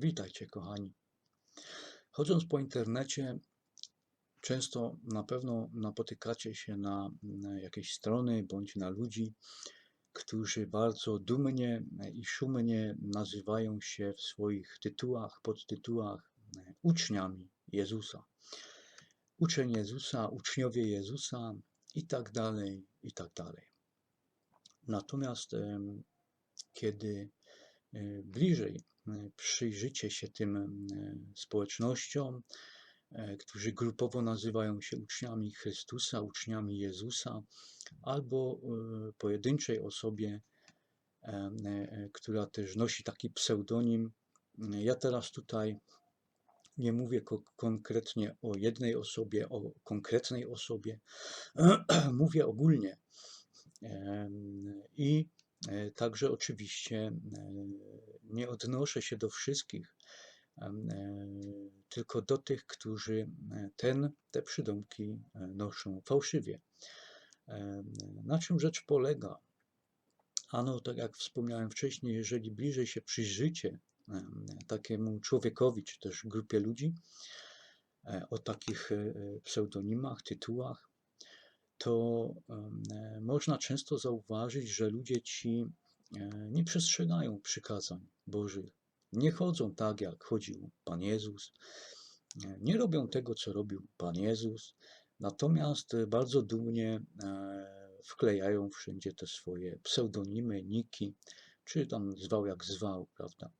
Witajcie, kochani. Chodząc po internecie, często na pewno napotykacie się na jakieś strony bądź na ludzi, którzy bardzo dumnie i szumnie nazywają się w swoich tytułach, podtytułach e, uczniami Jezusa. Uczeń Jezusa, uczniowie Jezusa i tak dalej, i tak dalej. Natomiast kiedy e, bliżej przyjrzycie się tym e, społecznościom, e, którzy grupowo nazywają się uczniami Chrystusa, uczniami Jezusa, albo e, pojedynczej osobie, e, e, która też nosi taki pseudonim. Ja teraz tutaj nie mówię ko- konkretnie o jednej osobie, o konkretnej osobie, mówię ogólnie. I e, także oczywiście e, nie odnoszę się do wszystkich, e, tylko do tych, którzy e, ten, te przydomki e, noszą fałszywie. Na czym rzecz polega? Ano, tak jak wspomniałem wcześniej, jeżeli bliżej się przyjrzycie em, takiemu człowiekowi, czy też grupie ludzi e, o takich e, e, pseudonimach, tytułach, to można często zauważyć, że ludzie ci e, nie przestrzegają przykazań Bożych. Nie chodzą tak, jak chodził Pan Jezus, e, nie robią tego, co robił Pan Jezus, natomiast e, bardzo dumnie wklejają wszędzie te swoje pseudonimy, niki, czy tam zwał jak zwał, prawda?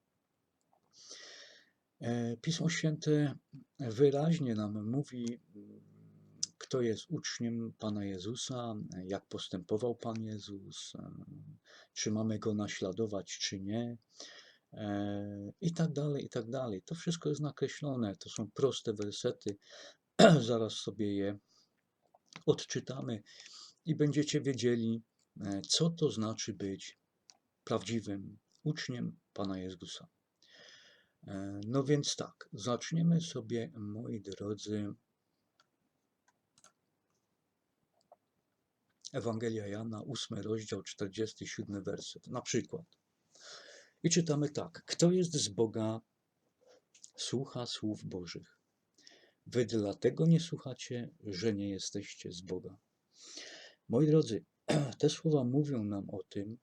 Pismo Święte wyraźnie nam mówi, kto jest uczniem Pana Jezusa, jak postępował Pan Jezus, e, czy mamy go naśladować, czy nie, e, i tak dalej, i tak dalej. To wszystko jest nakreślone, to są proste wersety, zaraz sobie je odczytamy i będziecie wiedzieli, e, co to znaczy być prawdziwym uczniem Pana Jezusa. No więc tak, zaczniemy sobie, moi drodzy, Ewangelia Jana, 8 rozdział, 47 werset, na przykład. I czytamy tak: Kto jest z Boga, słucha słów Bożych. Wy dlatego nie słuchacie, że nie jesteście z Boga. Moi drodzy, te słowa mówią nam o tym,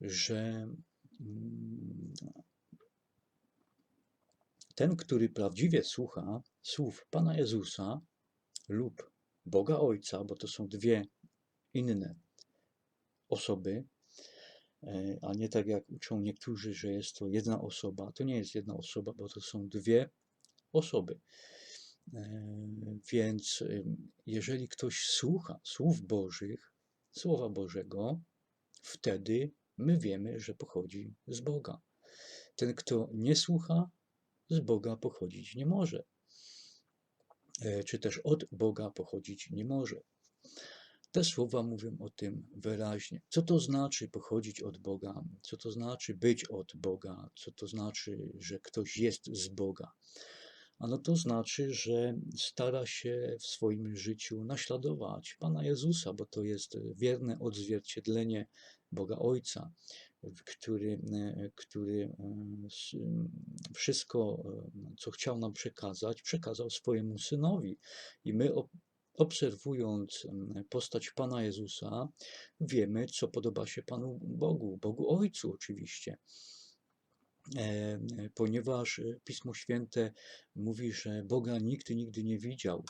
że mm, ten, który prawdziwie słucha słów Pana Jezusa lub Boga Ojca, bo to są dwie inne osoby, e, a nie tak jak uczą niektórzy, że jest to jedna osoba. To nie jest jedna osoba, bo to są dwie osoby. E, Więc jeżeli ktoś słucha słów Bożych, Słowa Bożego, wtedy my wiemy, że pochodzi z Boga. Ten, kto nie słucha, z Boga pochodzić nie może, E, czy też od Boga pochodzić nie może. Te słowa mówią o tym wyraźnie. Co to znaczy pochodzić od Boga? Co to znaczy być od Boga? Co to znaczy, że ktoś jest z Boga? Ano to znaczy, że stara się w swoim życiu naśladować Pana Jezusa, bo to jest wierne odzwierciedlenie Boga Ojca, który, który e, wszystko, e, co chciał nam przekazać, przekazał swojemu synowi. I my, obserwując postać Pana Jezusa, wiemy, co podoba się Panu Bogu, Bogu Ojcu oczywiście. Ponieważ Pismo Święte mówi, że Boga nikt nigdy nie widział.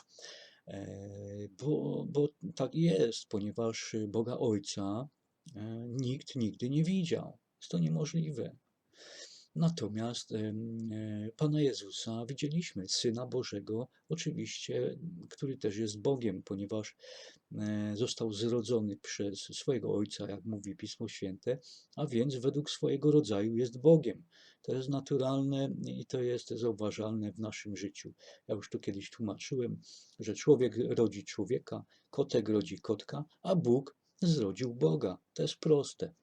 E, Bo, bo tak jest, ponieważ Boga Ojca e, nikt nigdy nie widział. Jest to niemożliwe. Natomiast e, Pana Jezusa widzieliśmy, Syna Bożego, oczywiście, który też jest Bogiem, ponieważ e, został zrodzony przez swojego Ojca, jak mówi Pismo Święte, a więc według swojego rodzaju jest Bogiem. To jest naturalne i to jest zauważalne w naszym życiu. Ja już tu kiedyś tłumaczyłem, że człowiek rodzi człowieka, kotek rodzi kotka, a Bóg zrodził Boga. To jest proste.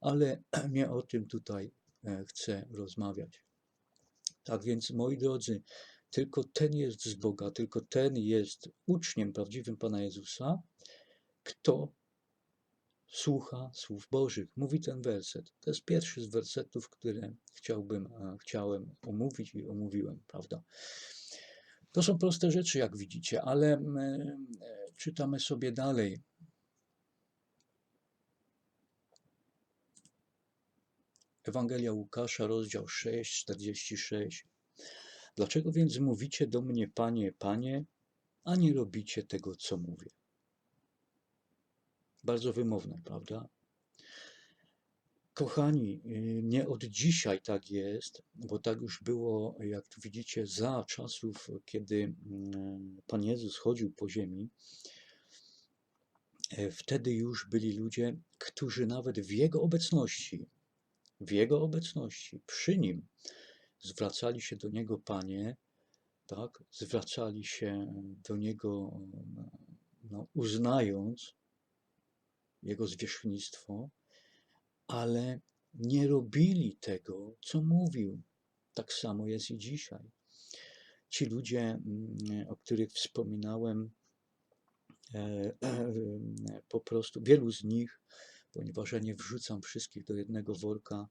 Ale nie o tym tutaj e, chcę rozmawiać. Tak więc, moi drodzy, tylko ten jest z Boga, tylko ten jest uczniem prawdziwym Pana Jezusa, kto słucha słów Bożych. Mówi ten werset. To jest pierwszy z wersetów, które chciałbym, e, chciałem omówić i omówiłem, prawda? To są proste rzeczy, jak widzicie, ale mm, e, czytamy sobie dalej. Ewangelia Łukasza, rozdział 6, 46. Dlaczego więc mówicie do mnie, Panie, Panie, a nie robicie tego, co mówię? Bardzo wymowne, prawda? Kochani, y, nie od dzisiaj tak jest, bo tak już było, jak widzicie, za czasów, kiedy mm, Pan Jezus chodził po ziemi. E, Wtedy już byli ludzie, którzy nawet w Jego obecności, w Jego obecności, przy Nim, zwracali się do Niego, Panie, tak, zwracali się do Niego, no, uznając Jego zwierzchnictwo, ale nie robili tego, co mówił. Tak samo jest i dzisiaj. Ci ludzie, o których wspominałem, e, e, po prostu wielu z nich, ponieważ ja nie wrzucam wszystkich do jednego worka,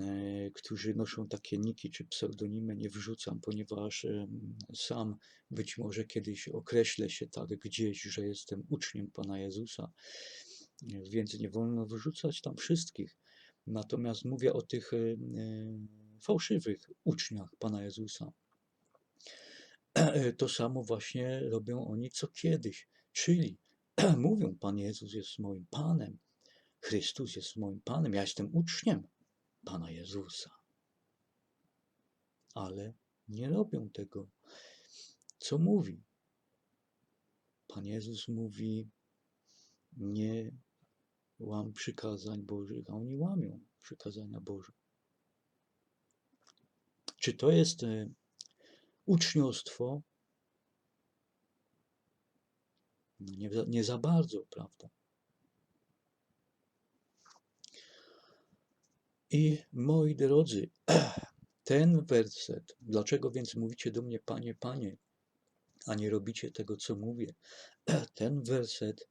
e, którzy noszą takie niki czy pseudonimy, nie wrzucam, ponieważ sam być może kiedyś określę się tak gdzieś, że jestem uczniem Pana Jezusa, więc nie wolno wyrzucać tam wszystkich. Natomiast mówię o tych fałszywych uczniach Pana Jezusa. To samo właśnie robią oni co kiedyś, czyli mówią: Pan Jezus jest moim Panem, Chrystus jest moim Panem, ja jestem uczniem Pana Jezusa. Ale nie robią tego, co mówi. Pan Jezus mówi: Nie łam przykazań Bożych, a oni łamią przykazania Boże. Czy to jest e, uczniostwo? Nie, nie za bardzo, prawda? I moi drodzy, ten werset, dlaczego więc mówicie do mnie, Panie, Panie, a nie robicie tego, co mówię? Ten werset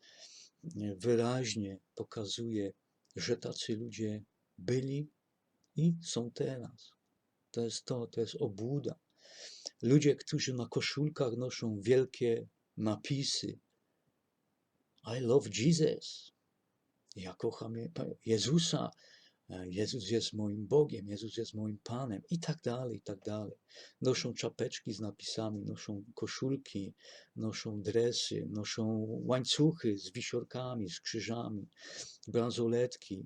wyraźnie pokazuje, że tacy ludzie byli i są teraz. To jest to, to jest obłuda. Ludzie, którzy na koszulkach noszą wielkie napisy I love Jesus. Ja kocham Jezusa. Jezus jest moim Bogiem, Jezus jest moim Panem i tak dalej, i tak dalej. Noszą czapeczki z napisami, noszą koszulki, noszą dresy, noszą łańcuchy z wisiorkami, z krzyżami, bransoletki,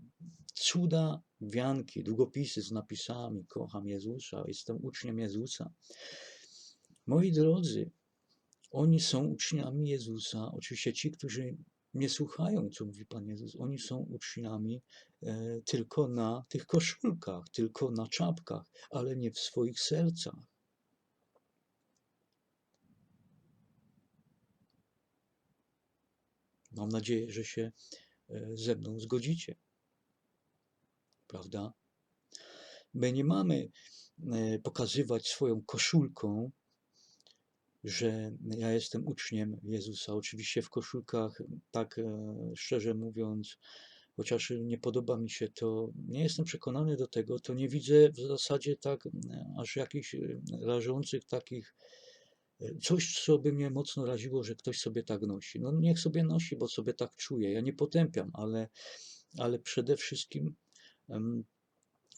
cuda, wianki, długopisy z napisami kocham Jezusa, jestem uczniem Jezusa. Moi drodzy, oni są uczniami Jezusa. Oczywiście ci, którzy nie słuchają, co mówi Pan Jezus, oni są uczniami e, tylko na tych koszulkach, tylko na czapkach, ale nie w swoich sercach. Mam nadzieję, że się e, ze mną zgodzicie. Prawda? My nie mamy e, pokazywać swoją koszulką, że ja jestem uczniem Jezusa. Oczywiście w koszulkach, tak e, szczerze mówiąc, chociaż nie podoba mi się to, nie jestem przekonany do tego, to nie widzę w zasadzie tak aż jakichś e, rażących takich, e, coś, co by mnie mocno raziło, że ktoś sobie tak nosi. No niech sobie nosi, bo sobie tak czuje. Ja nie potępiam, ale, ale przede wszystkim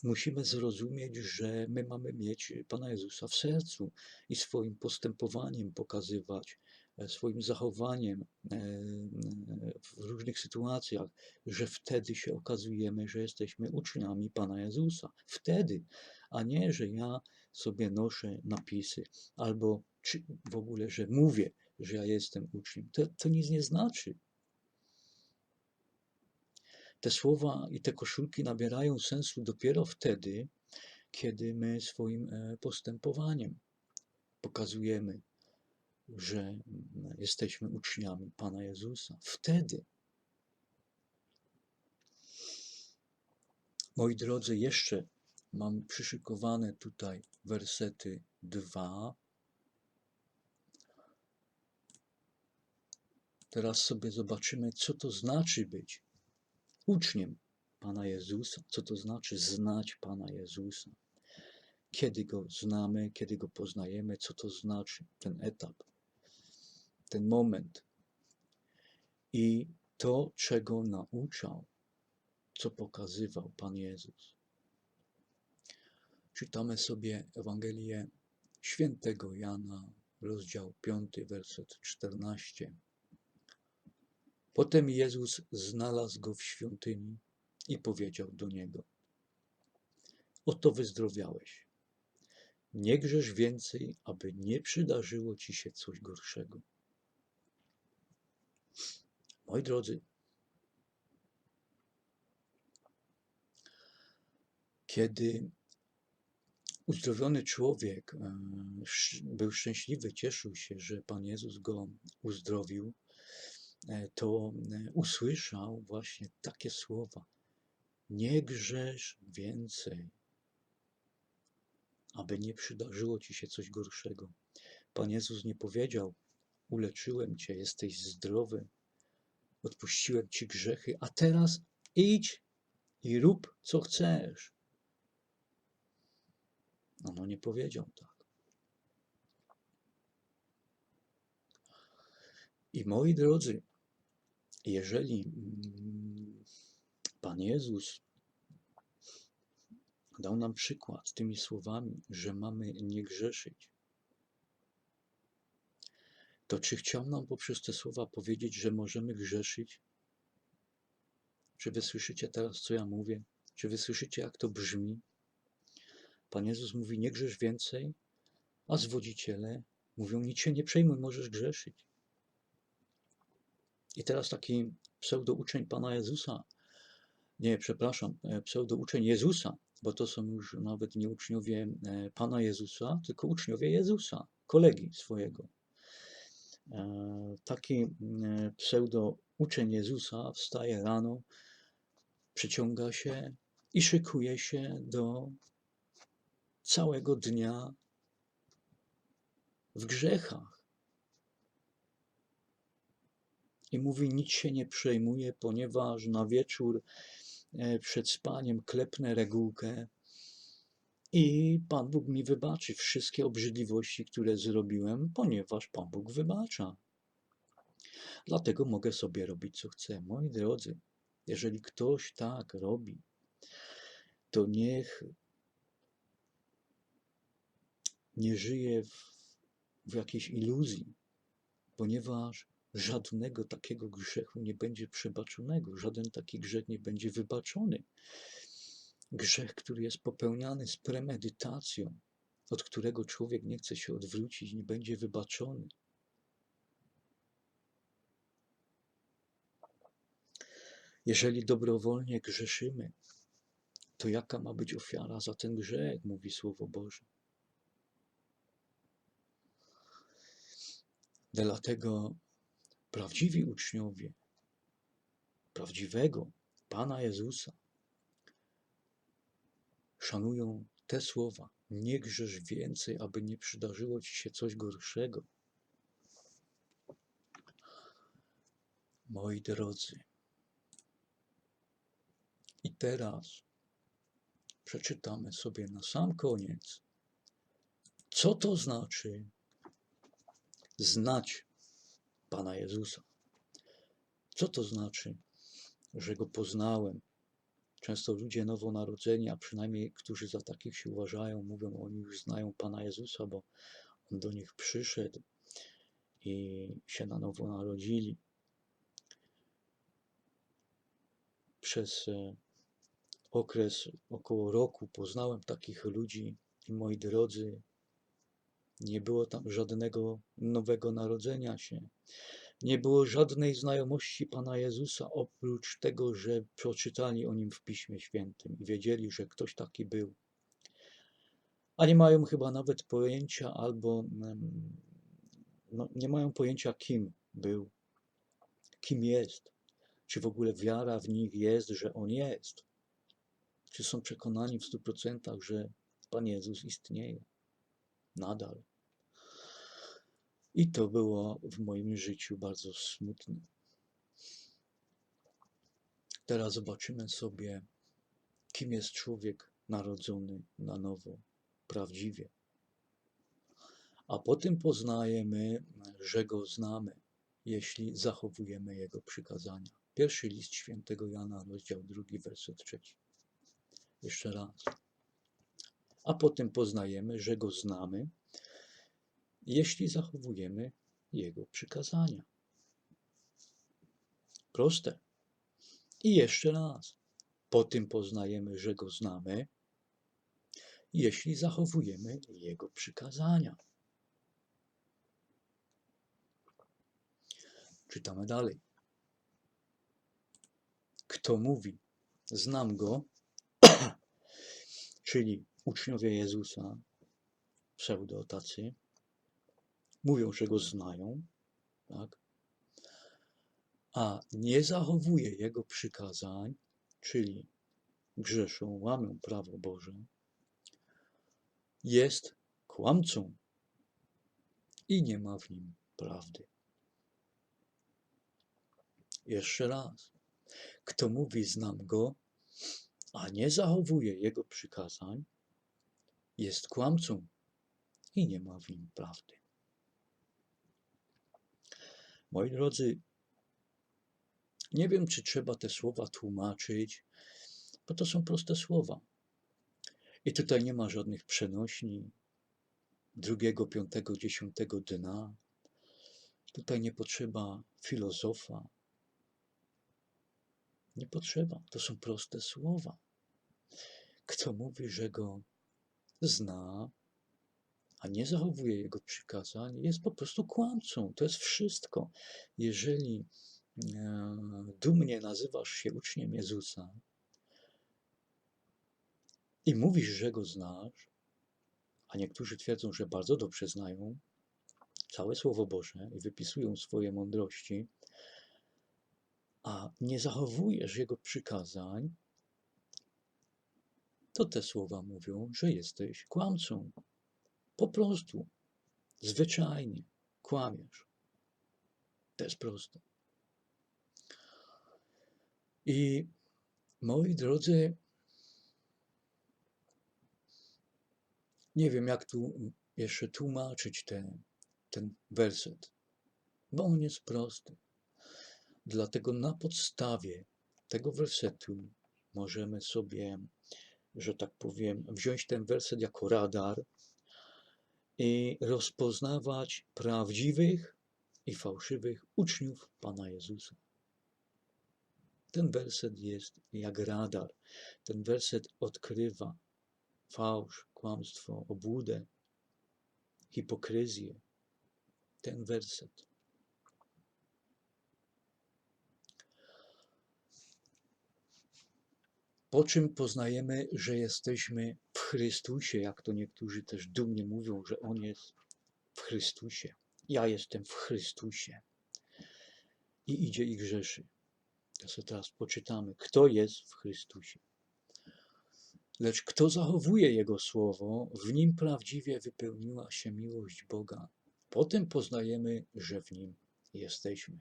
musimy zrozumieć, że my mamy mieć Pana Jezusa w sercu i swoim postępowaniem pokazywać, e, swoim zachowaniem e, w różnych sytuacjach, że wtedy się okazujemy, że jesteśmy uczniami Pana Jezusa. Wtedy, a nie, że ja sobie noszę napisy albo w ogóle, że mówię, że ja jestem uczniem. To, to nic nie znaczy. Te słowa i te koszulki nabierają sensu dopiero wtedy, kiedy my swoim e, postępowaniem pokazujemy, że jesteśmy uczniami Pana Jezusa. Wtedy. Moi drodzy, jeszcze mam przyszykowane tutaj wersety 2. Teraz sobie zobaczymy, co to znaczy być uczniem Pana Jezusa. Co to znaczy znać Pana Jezusa? Kiedy Go znamy, kiedy Go poznajemy, co to znaczy ten etap, ten moment i to, czego nauczał, co pokazywał Pan Jezus. Czytamy sobie Ewangelię świętego Jana, rozdział 5, werset 14. Potem Jezus znalazł go w świątyni i powiedział do niego: Oto wyzdrowiałeś. Nie grzesz więcej, aby nie przydarzyło ci się coś gorszego. Moi drodzy, kiedy uzdrowiony człowiek e, był szczęśliwy, cieszył się, że Pan Jezus go uzdrowił, to e, usłyszał właśnie takie słowa: Nie grzesz więcej, aby nie przydarzyło ci się coś gorszego. Pan Jezus nie powiedział: Uleczyłem cię, jesteś zdrowy, odpuściłem ci grzechy, a teraz idź i rób co chcesz. Ono nie powiedział tak. I moi drodzy, jeżeli mm, Pan Jezus dał nam przykład tymi słowami, że mamy nie grzeszyć, to czy chciał nam poprzez te słowa powiedzieć, że możemy grzeszyć? Czy wy słyszycie teraz, co ja mówię? Czy wy słyszycie, jak to brzmi? Pan Jezus mówi, nie grzesz więcej, a zwodziciele mówią, nic się nie przejmuj, możesz grzeszyć. I teraz taki pseudouczeń Pana Jezusa, nie, przepraszam, e, pseudouczeń Jezusa, bo to są już nawet nie uczniowie e, Pana Jezusa, tylko uczniowie Jezusa, kolegi swojego. E, taki pseudouczeń Jezusa wstaje rano, przyciąga się i szykuje się do całego dnia w grzechach. I mówi: Nic się nie przejmuje, ponieważ na wieczór e, przed spaniem klepnę regułkę i Pan Bóg mi wybaczy wszystkie obrzydliwości, które zrobiłem, ponieważ Pan Bóg wybacza. Dlatego mogę sobie robić, co chcę. Moi drodzy, jeżeli ktoś tak robi, to niech nie żyje w, w jakiejś iluzji, ponieważ żadnego takiego grzechu nie będzie przebaczonego, żaden taki grzech nie będzie wybaczony. Grzech, który jest popełniany z premedytacją, od którego człowiek nie chce się odwrócić, nie będzie wybaczony. Jeżeli dobrowolnie grzeszymy, to jaka ma być ofiara za ten grzech, mówi Słowo Boże. Dlatego prawdziwi uczniowie prawdziwego Pana Jezusa szanują te słowa. Nie grzesz więcej, aby nie przydarzyło ci się coś gorszego. Moi drodzy, i teraz przeczytamy sobie na sam koniec, co to znaczy znać Pana Jezusa. Co to znaczy, że Go poznałem? Często ludzie nowonarodzeni, a przynajmniej którzy za takich się uważają, mówią, oni już znają Pana Jezusa, bo On do nich przyszedł i się na nowo narodzili. Przez e, okres około roku poznałem takich ludzi i moi drodzy, nie było tam żadnego nowego narodzenia się. Nie było żadnej znajomości Pana Jezusa, oprócz tego, że przeczytali o nim w Piśmie Świętym i wiedzieli, że ktoś taki był. A nie mają chyba nawet pojęcia, albo no, nie mają pojęcia, kim był, kim jest, czy w ogóle wiara w nich jest, że on jest, czy są przekonani w stu procentach, że Pan Jezus istnieje nadal. I to było w moim życiu bardzo smutne. Teraz zobaczymy sobie, kim jest człowiek narodzony na nowo, prawdziwie. A potem poznajemy, że go znamy, jeśli zachowujemy jego przykazania. Pierwszy list świętego Jana, rozdział drugi, werset trzeci. Jeszcze raz. A potem poznajemy, że go znamy, jeśli zachowujemy jego przykazania. Proste. I jeszcze raz. Po tym poznajemy, że go znamy, jeśli zachowujemy jego przykazania. Czytamy dalej. Kto mówi, znam go, czyli uczniowie Jezusa, pseudo tacy, mówią, że go znają, tak? a nie zachowuje jego przykazań, czyli grzeszą, łamią prawo Boże, jest kłamcą i nie ma w nim prawdy. Jeszcze raz. Kto mówi, znam go, a nie zachowuje jego przykazań, jest kłamcą i nie ma w nim prawdy. Moi drodzy, nie wiem, czy trzeba te słowa tłumaczyć, bo to są proste słowa. I tutaj nie ma żadnych przenośni drugiego, piątego, dziesiątego dna. Tutaj nie potrzeba filozofa. Nie potrzeba. To są proste słowa. Kto mówi, że go zna, a nie zachowuje jego przykazań, jest po prostu kłamcą. To jest wszystko. Jeżeli e, dumnie nazywasz się uczniem Jezusa i mówisz, że go znasz, a niektórzy twierdzą, że bardzo dobrze znają całe Słowo Boże i wypisują swoje mądrości, a nie zachowujesz jego przykazań, to te słowa mówią, że jesteś kłamcą. Po prostu, zwyczajnie kłamiesz. To jest proste. I moi drodzy, nie wiem, jak tu jeszcze tłumaczyć ten, ten werset, bo on jest prosty. Dlatego na podstawie tego wersetu możemy sobie, że tak powiem, wziąć ten werset jako radar i rozpoznawać prawdziwych i fałszywych uczniów Pana Jezusa. Ten werset jest jak radar. Ten werset odkrywa fałsz, kłamstwo, obłudę, hipokryzję. Ten werset. Po czym poznajemy, że jesteśmy Chrystusie, jak to niektórzy też dumnie mówią, że On jest w Chrystusie. Ja jestem w Chrystusie. I idzie i grzeszy. To sobie teraz poczytamy, kto jest w Chrystusie. Lecz kto zachowuje Jego słowo, w nim prawdziwie wypełniła się miłość Boga. Potem poznajemy, że w nim jesteśmy.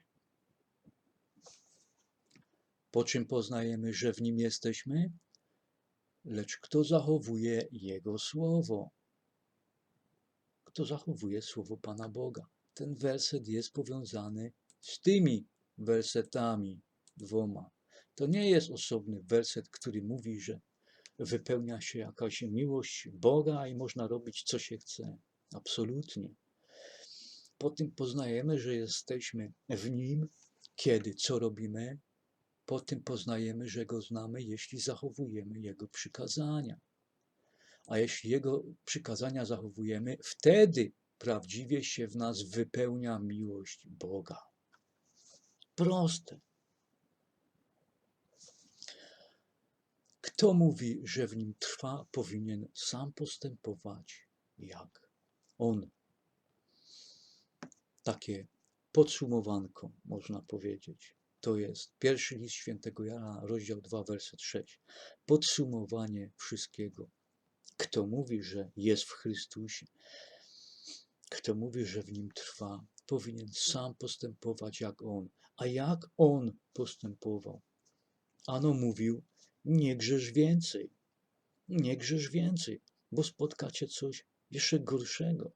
Po czym poznajemy, że w nim jesteśmy? Lecz kto zachowuje Jego słowo? Kto zachowuje słowo Pana Boga? Ten werset jest powiązany z tymi wersetami dwoma. To nie jest osobny werset, który mówi, że wypełnia się jakaś miłość Boga i można robić, co się chce. Absolutnie. Po tym poznajemy, że jesteśmy w Nim, kiedy co robimy? Po tym poznajemy, że Go znamy, jeśli zachowujemy Jego przykazania. A jeśli Jego przykazania zachowujemy, wtedy prawdziwie się w nas wypełnia miłość Boga. Proste. Kto mówi, że w nim trwa, powinien sam postępować jak on. Takie podsumowanko, można powiedzieć. To jest pierwszy list świętego Jana, rozdział 2, werset 6. Podsumowanie wszystkiego. Kto mówi, że jest w Chrystusie, kto mówi, że w nim trwa, powinien sam postępować jak on. A jak on postępował? Ano mówił, nie grzesz więcej, nie grzesz więcej, bo spotkacie coś jeszcze gorszego.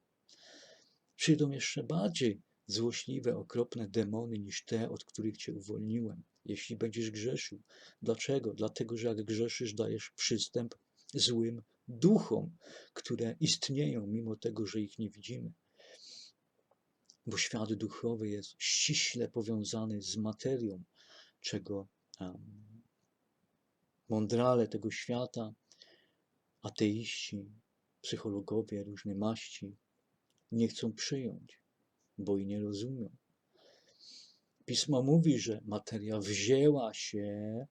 Przyjdą jeszcze bardziej złośliwe, okropne demony niż te, od których cię uwolniłem, jeśli będziesz grzeszył. Dlaczego? Dlatego, że jak grzeszysz, dajesz przystęp złym duchom, które istnieją, mimo tego, że ich nie widzimy. Bo świat duchowy jest ściśle powiązany z materią, czego um, mądrale tego świata, ateiści, psychologowie różnej maści nie chcą przyjąć, bo i nie rozumią. Pismo mówi, że materia wzięła się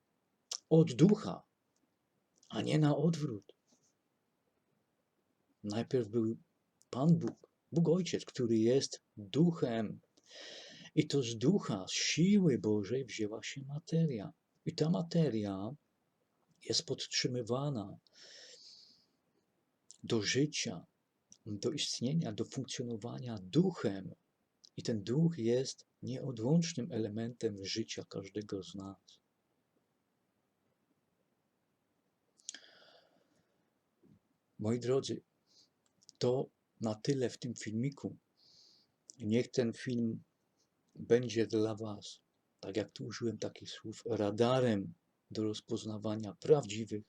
od ducha, a nie na odwrót. Najpierw był Pan Bóg, Bóg Ojciec, który jest duchem. I to z ducha, z siły Bożej wzięła się materia. I ta materia jest podtrzymywana do życia, do istnienia, do funkcjonowania duchem. I ten duch jest nieodłącznym elementem życia każdego z nas. Moi drodzy, to na tyle w tym filmiku. Niech ten film będzie dla Was, tak jak tu użyłem takich słów, radarem do rozpoznawania prawdziwych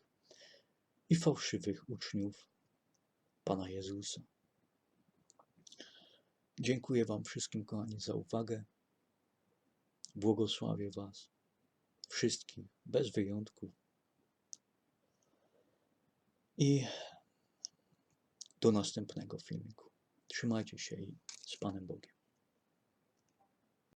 i fałszywych uczniów Pana Jezusa. Dziękuję Wam wszystkim, kochani, za uwagę. Błogosławię Was wszystkich, bez wyjątku. I do następnego filmiku. Trzymajcie się i z Panem Bogiem.